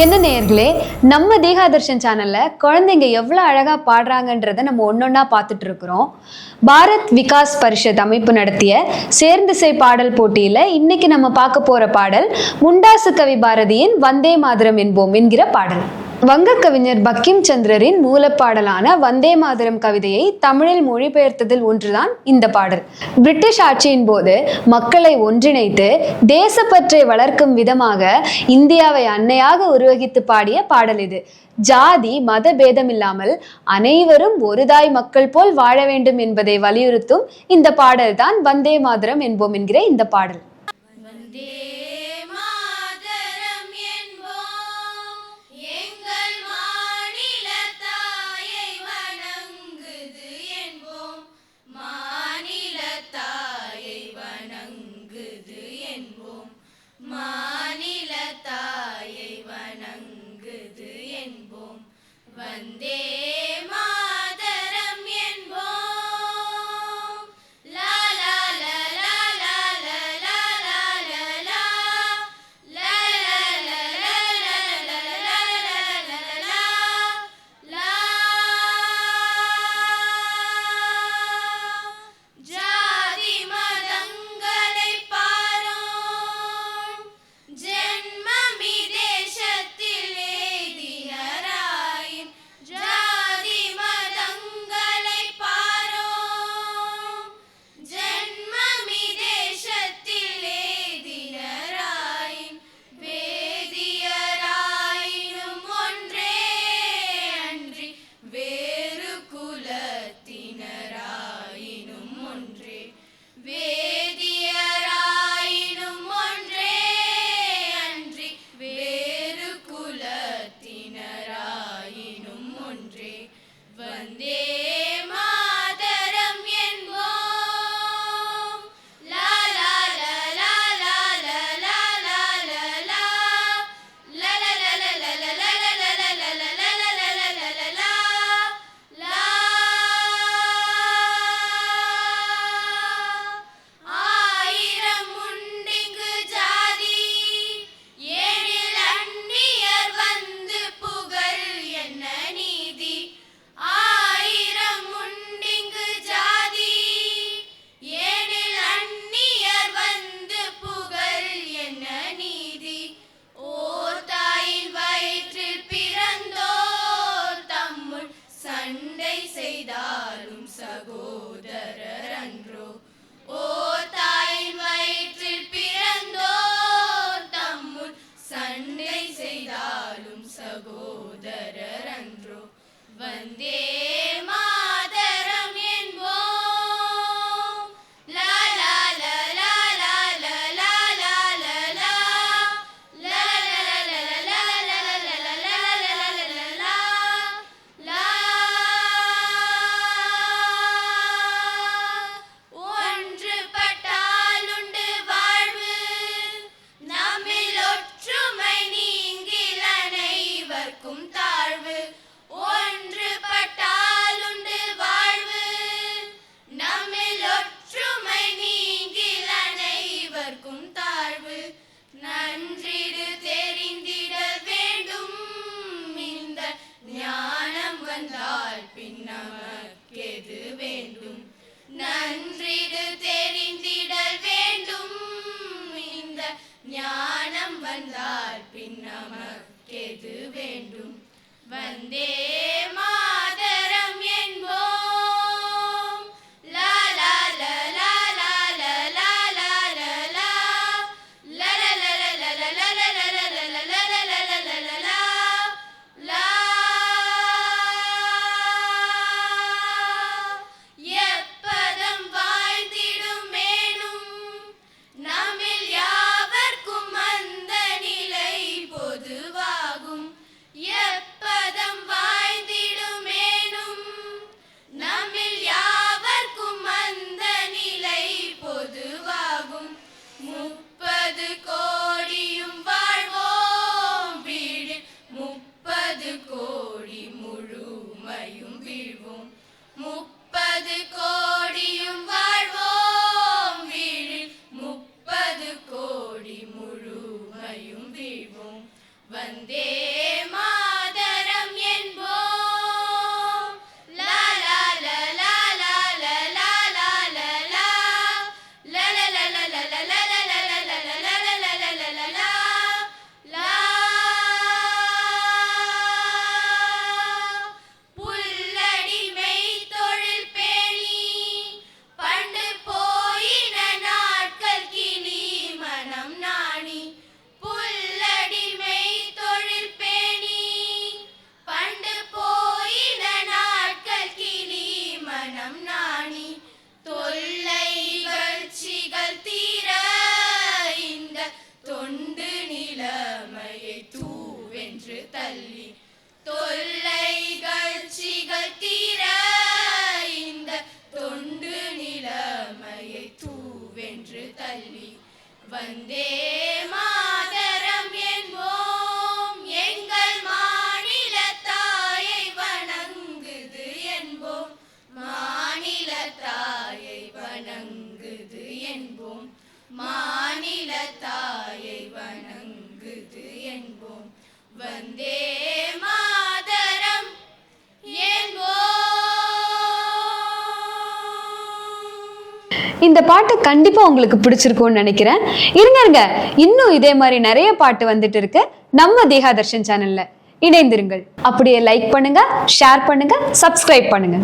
என்ன நேர்களே நம்ம தேகாதர்ஷன் சேனலில் குழந்தைங்க எவ்வளோ அழகாக பாடுறாங்கன்றதை நம்ம ஒன்றொன்னா பார்த்துட்டு இருக்கிறோம் பாரத் விகாஸ் பரிஷத் அமைப்பு நடத்திய சேர்ந்திசை பாடல் போட்டியில் இன்னைக்கு நம்ம பார்க்க போகிற பாடல் முண்டாசு கவி பாரதியின் வந்தே மாதரம் என்போம் என்கிற பாடல். வங்க கவிஞர் பக்கிம் சந்திரரின் மூலப்பாடலான வந்தே மாதரம் கவிதையை தமிழில் மொழிபெயர்த்ததில் ஒன்றுதான் இந்த பாடல். பிரிட்டிஷ் ஆட்சியின் போது மக்களை ஒன்றிணைத்து தேசப்பற்றை வளர்க்கும் விதமாக இந்தியாவை அன்னையாக உருவகித்து பாடிய பாடல் இது. ஜாதி மத பேதம் இல்லாமல் அனைவரும் ஒருதாய் மக்கள் போல் வாழ வேண்டும் என்பதை வலியுறுத்தும் இந்த பாடல்தான் வந்தே மாதரம் என்போம் என்கிற இந்த பாடல். என்போம். மாநில தாயை வணங்குது என்போம். வந்தே பின்னமக்கெது வேண்டும்? வந்தே மா என்று தள்ளி தொல்லைகள் தீர இந்த தொண்டு நிலைமையை தூவென்று தள்ளி வந்தே மாதரம் என்போம் எங்கள் மாநில தாயை வணங்குது என்போம் மாநில தாயை வணங்குது என்போம் மாநில தாய் வந்தே மாதரம். இந்த பாட்டு கண்டிப்பா உங்களுக்கு பிடிச்சிருக்கும்னு நினைக்கிறேன். இருங்க இருங்க. இன்னும் இதே மாதிரி நிறைய பாட்டு வந்துட்டு இருக்கு. நம்ம தேகாதர்ஷன் சேனல்ல இணைந்திருங்கள். அப்படியே லைக் பண்ணுங்க ஷேர் பண்ணுங்க சப்ஸ்கிரைப் பண்ணுங்க.